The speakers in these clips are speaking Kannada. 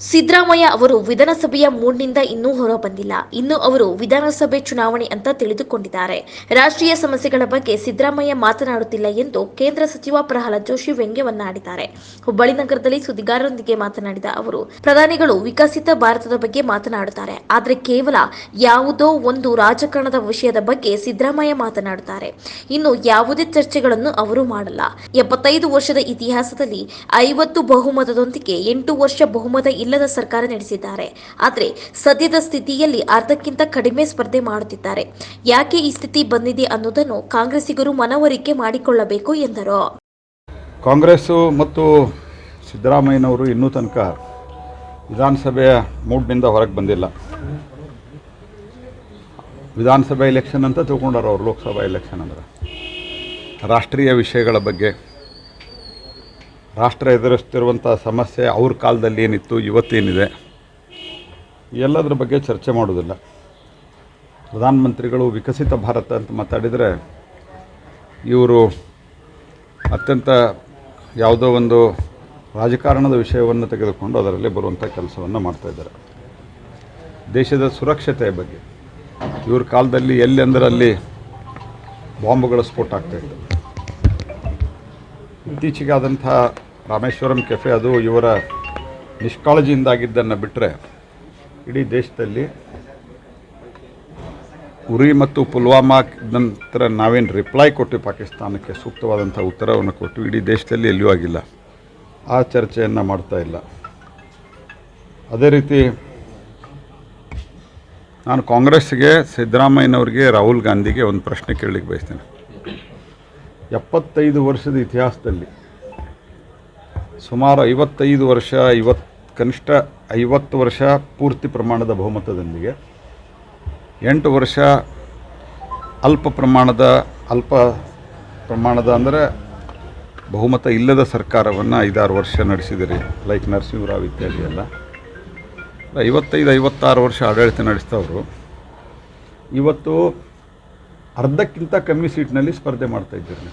ಸಿದ್ದರಾಮಯ್ಯ ಅವರು ವಿಧಾನಸಭೆಯ ಮೂಡ್ನಿಂದ ಇನ್ನೂ ಹೊರಬಂದಿಲ್ಲ. ಇನ್ನು ಅವರು ವಿಧಾನಸಭೆ ಚುನಾವಣೆ ಅಂತ ತಿಳಿದುಕೊಂಡಿದ್ದಾರೆ. ರಾಷ್ಟ್ರೀಯ ಸಮಸ್ಯೆಗಳ ಬಗ್ಗೆ ಸಿದ್ದರಾಮಯ್ಯ ಮಾತನಾಡುತ್ತಿಲ್ಲ ಎಂದು ಕೇಂದ್ರ ಸಚಿವ ಪ್ರಹ್ಲಾದ್ ಜೋಶಿ ವ್ಯಂಗ್ಯವನ್ನಾಡಿದ್ದಾರೆ ಹುಬ್ಬಳ್ಳಿ ನಗರದಲ್ಲಿ ಸುದ್ದಿಗಾರರೊಂದಿಗೆ ಮಾತನಾಡಿದ ಅವರು, ಪ್ರಧಾನಿಗಳು ವಿಕಸಿತ ಭಾರತದ ಬಗ್ಗೆ ಮಾತನಾಡುತ್ತಾರೆ. ಆದರೆ ಕೇವಲ ಯಾವುದೋ ಒಂದು ರಾಜಕಾರಣದ ವಿಷಯದ ಬಗ್ಗೆ ಸಿದ್ದರಾಮಯ್ಯ ಮಾತನಾಡುತ್ತಾರೆ. ಇನ್ನು ಯಾವುದೇ ಚರ್ಚೆಗಳನ್ನು ಅವರು ಮಾಡಲ್ಲ. ಎಪ್ಪತ್ತೈದು ವರ್ಷದ ಇತಿಹಾಸದಲ್ಲಿ ಐವತ್ತು ಬಹುಮತದೊಂದಿಗೆ ಎಂಟು ವರ್ಷ ಬಹುಮತ ಇಲ್ಲದ ಸರ್ಕಾರ ನಡೆಸಿದ್ದಾರೆ. ಆದರೆ ಸದ್ಯದ ಸ್ಥಿತಿಯಲ್ಲಿ ಅರ್ಧಕ್ಕಿಂತ ಕಡಿಮೆ ಸ್ಪರ್ಧೆ ಮಾಡುತ್ತಿದ್ದಾರೆ. ಯಾಕೆ ಈ ಸ್ಥಿತಿ ಬಂದಿದೆ ಅನ್ನೋದನ್ನು ಕಾಂಗ್ರೆಸ್ಸಿಗರು ಮನವರಿಕೆ ಮಾಡಿಕೊಳ್ಳಬೇಕು ಎಂದರು. ಕಾಂಗ್ರೆಸ್ಸು ಮತ್ತು ಸಿದ್ದರಾಮಯ್ಯನವರು ಇನ್ನೂ ತನಕ ವಿಧಾನಸಭೆಯ ಮೂಡ್ನಿಂದ ಹೊರಗೆ ಬಂದಿಲ್ಲ. ವಿಧಾನಸಭೆ ಎಲೆಕ್ಷನ್ ಅಂತ ತಿಳ್ಕೊಂಡಾರ ಅವರು, ಲೋಕಸಭಾ ಎಲೆಕ್ಷನ್ ಅಂದ್ರೆ. ರಾಷ್ಟ್ರೀಯ ವಿಷಯಗಳ ಬಗ್ಗೆ ರಾಷ್ಟ್ರ ಎದುರಿಸ್ತಿರುವಂಥ ಸಮಸ್ಯೆ ಅವ್ರ ಕಾಲದಲ್ಲಿ ಏನಿತ್ತು, ಇವತ್ತೇನಿದೆ, ಎಲ್ಲದರ ಬಗ್ಗೆ ಚರ್ಚೆ ಮಾಡೋದಿಲ್ಲ. ಪ್ರಧಾನಮಂತ್ರಿಗಳು ವಿಕಸಿತ ಭಾರತ ಅಂತ ಮಾತಾಡಿದರೆ ಇವರು ಅತ್ಯಂತ ಯಾವುದೋ ಒಂದು ರಾಜಕಾರಣದ ವಿಷಯವನ್ನು ತೆಗೆದುಕೊಂಡು ಅದರಲ್ಲಿ ಬರುವಂಥ ಕೆಲಸವನ್ನು ಮಾಡ್ತಾಯಿದ್ದಾರೆ ದೇಶದ ಸುರಕ್ಷತೆಯ ಬಗ್ಗೆ. ಇವ್ರ ಕಾಲದಲ್ಲಿ ಎಲ್ಲೆಂದರಲ್ಲಿ ಬಾಂಬ್ಗಳ ಸ್ಫೋಟ ಆಗ್ತಾಯಿತ್ತು ಇತ್ತೀಚೆಗೆ ಆದಂಥ ರಾಮೇಶ್ವರಂ ಕೆಫೆ ಅದು ಇವರ ನಿಷ್ಕಾಳಜಿಯಿಂದಾಗಿದ್ದನ್ನು ಬಿಟ್ಟರೆ ಇಡೀ ದೇಶದಲ್ಲಿ ಉರಿ ಮತ್ತು ಪುಲ್ವಾಮಾ ನಂತರ ನಾವೇನು ರಿಪ್ಲೈ ಕೊಟ್ಟು ಪಾಕಿಸ್ತಾನಕ್ಕೆ ಸೂಕ್ತವಾದಂಥ ಉತ್ತರವನ್ನು ಕೊಟ್ಟು ಇಡೀ ದೇಶದಲ್ಲಿ ಎಲ್ಲಿಯೂ ಆಗಿಲ್ಲ. ಆ ಚರ್ಚೆಯನ್ನು ಮಾಡ್ತಾ ಇಲ್ಲ. ಅದೇ ರೀತಿ ನಾನು ಕಾಂಗ್ರೆಸ್ಗೆ ಸಿದ್ದರಾಮಯ್ಯನವ್ರಿಗೆ ರಾಹುಲ್ ಗಾಂಧಿಗೆ ಒಂದು ಪ್ರಶ್ನೆ ಕೇಳಲಿಕ್ಕೆ ಬಯಸ್ತೇನೆ. ಎಪ್ಪತ್ತೈದು ವರ್ಷದ ಇತಿಹಾಸದಲ್ಲಿ ಸುಮಾರು ಐವತ್ತೈದು ವರ್ಷ ಐವತ್ತು ಕನಿಷ್ಠ ಐವತ್ತು ವರ್ಷ ಪೂರ್ತಿ ಪ್ರಮಾಣದ ಬಹುಮತದೊಂದಿಗೆ, ಎಂಟು ವರ್ಷ ಅಲ್ಪ ಪ್ರಮಾಣದ ಅಲ್ಪ ಪ್ರಮಾಣದ ಅಂದರೆ ಬಹುಮತ ಇಲ್ಲದ ಸರ್ಕಾರವನ್ನು ಐದಾರು ವರ್ಷ ನಡೆಸಿದಿರಿ, ಲೈಕ್ ನರಸಿಂಹರಾವ್ ಇತ್ಯಾದಿ ಎಲ್ಲ. ಐವತ್ತೈದು, ಐವತ್ತಾರು ವರ್ಷ ಆಡಳಿತ ನಡೆಸ್ತವರು ಇವತ್ತು ಅರ್ಧಕ್ಕಿಂತ ಕಮ್ಮಿ ಸೀಟ್ನಲ್ಲಿ ಸ್ಪರ್ಧೆ ಮಾಡ್ತಾಯಿದ್ದೀರಿ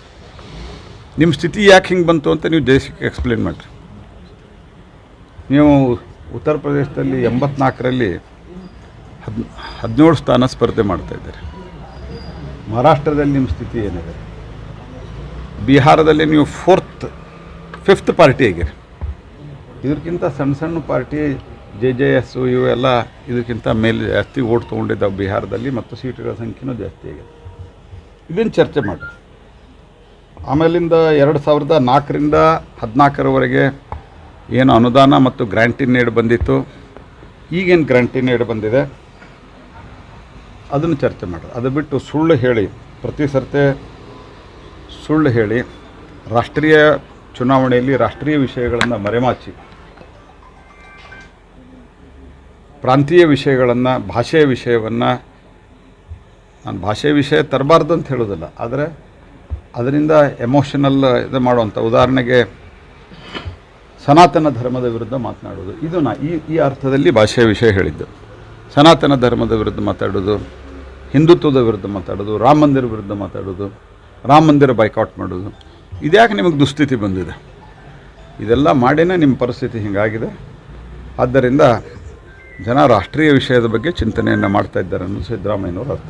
ನಿಮ್ಮ ಸ್ಥಿತಿ ಯಾಕೆ ಹಿಂಗೆ ಬಂತು ಅಂತ ನೀವು ದೇಶಕ್ಕೆ ಎಕ್ಸ್ಪ್ಲೇನ್ ಮಾಡಿರಿ. ನೀವು ಉತ್ತರ ಪ್ರದೇಶದಲ್ಲಿ ಎಂಬತ್ನಾಲ್ಕರಲ್ಲಿ ಹದ್, ಹದಿನೇಳು ಸ್ಥಾನ ಸ್ಪರ್ಧೆ ಮಾಡ್ತಾ ಇದ್ದೀರಿ. ಮಹಾರಾಷ್ಟ್ರದಲ್ಲಿ ನಿಮ್ಮ ಸ್ಥಿತಿ ಏನಿದೆ? ಬಿಹಾರದಲ್ಲಿ ನೀವು ಫೋರ್ತ್ ಫಿಫ್ತ್ ಪಾರ್ಟಿ ಆಗಿರಿ. ಇದಕ್ಕಿಂತ ಸಣ್ಣ ಸಣ್ಣ ಪಾರ್ಟಿ ಜೆ ಜೆ ಎಸ್ಸು ಇವೆಲ್ಲ ಇದಕ್ಕಿಂತ ಮೇಲೆ ಜಾಸ್ತಿ ಓಟ್ ತೊಗೊಂಡಿದ್ದಾವೆ ಬಿಹಾರದಲ್ಲಿ ಮತ್ತು ಸೀಟುಗಳ ಸಂಖ್ಯೆನೂ ಜಾಸ್ತಿ ಆಗಿದೆ. ಇದನ್ನು ಚರ್ಚೆ ಮಾಡಿ ಆಮೇಲಿಂದ ಎರಡು ಸಾವಿರದ ನಾಲ್ಕರಿಂದ ಹದಿನಾಲ್ಕರವರೆಗೆ ಏನು ಅನುದಾನ ಮತ್ತು ಗ್ರ್ಯಾಂಟಿನ್ ಏಡ್ ಬಂದಿತ್ತು. ಈಗೇನು ಗ್ರ್ಯಾಂಟಿನ್ ಏಡ್ ಬಂದಿದೆ? ಅದನ್ನು ಚರ್ಚೆ ಮಾಡಿ ಅದು ಬಿಟ್ಟು ಸುಳ್ಳು ಹೇಳಿ, ಪ್ರತಿ ಸರ್ತೆ ಸುಳ್ಳು ಹೇಳಿ, ರಾಷ್ಟ್ರೀಯ ಚುನಾವಣೆಯಲ್ಲಿ ರಾಷ್ಟ್ರೀಯ ವಿಷಯಗಳನ್ನು ಮರೆಮಾಚಿ, ಪ್ರಾಂತೀಯ ವಿಷಯಗಳನ್ನು, ಭಾಷೆಯ ವಿಷಯವನ್ನು, ನಾನು ಭಾಷೆಯ ವಿಷಯ ತರಬಾರ್ದು ಅಂತ ಹೇಳೋದಿಲ್ಲ ಆದರೆ ಅದರಿಂದ ಎಮೋಷನಲ್ ಇದು ಮಾಡುವಂಥ ಉದಾಹರಣೆಗೆ ಸನಾತನ ಧರ್ಮದ ವಿರುದ್ಧ ಮಾತನಾಡೋದು ಇದು ನಾ ಈ ಈ ಅರ್ಥದಲ್ಲಿ ಭಾಷೆಯ ವಿಷಯ ಹೇಳಿದ್ದು. ಸನಾತನ ಧರ್ಮದ ವಿರುದ್ಧ ಮಾತಾಡೋದು ಹಿಂದುತ್ವದ ವಿರುದ್ಧ ಮಾತಾಡೋದು ರಾಮ ಮಂದಿರ ವಿರುದ್ಧ ಮಾತಾಡೋದು ರಾಮ ಮಂದಿರ ಬೈಕಾಟ್ ಮಾಡೋದು ಇದ್ಯಾಕೆ ನಿಮಗೆ ದುಸ್ಥಿತಿ ಬಂದಿದೆ? ಇದೆಲ್ಲ ಮಾಡಿನೇ ನಿಮ್ಮ ಪರಿಸ್ಥಿತಿ ಹಿಂಗಾಗಿದೆ. ಆದ್ದರಿಂದ ಜನ ರಾಷ್ಟ್ರೀಯ ವಿಷಯದ ಬಗ್ಗೆ ಚಿಂತನೆಯನ್ನು ಮಾಡ್ತಾ ಇದ್ದಾರೆ ಅನ್ನೋದು ಸಿದ್ದರಾಮಯ್ಯನವರು ಅರ್ಥ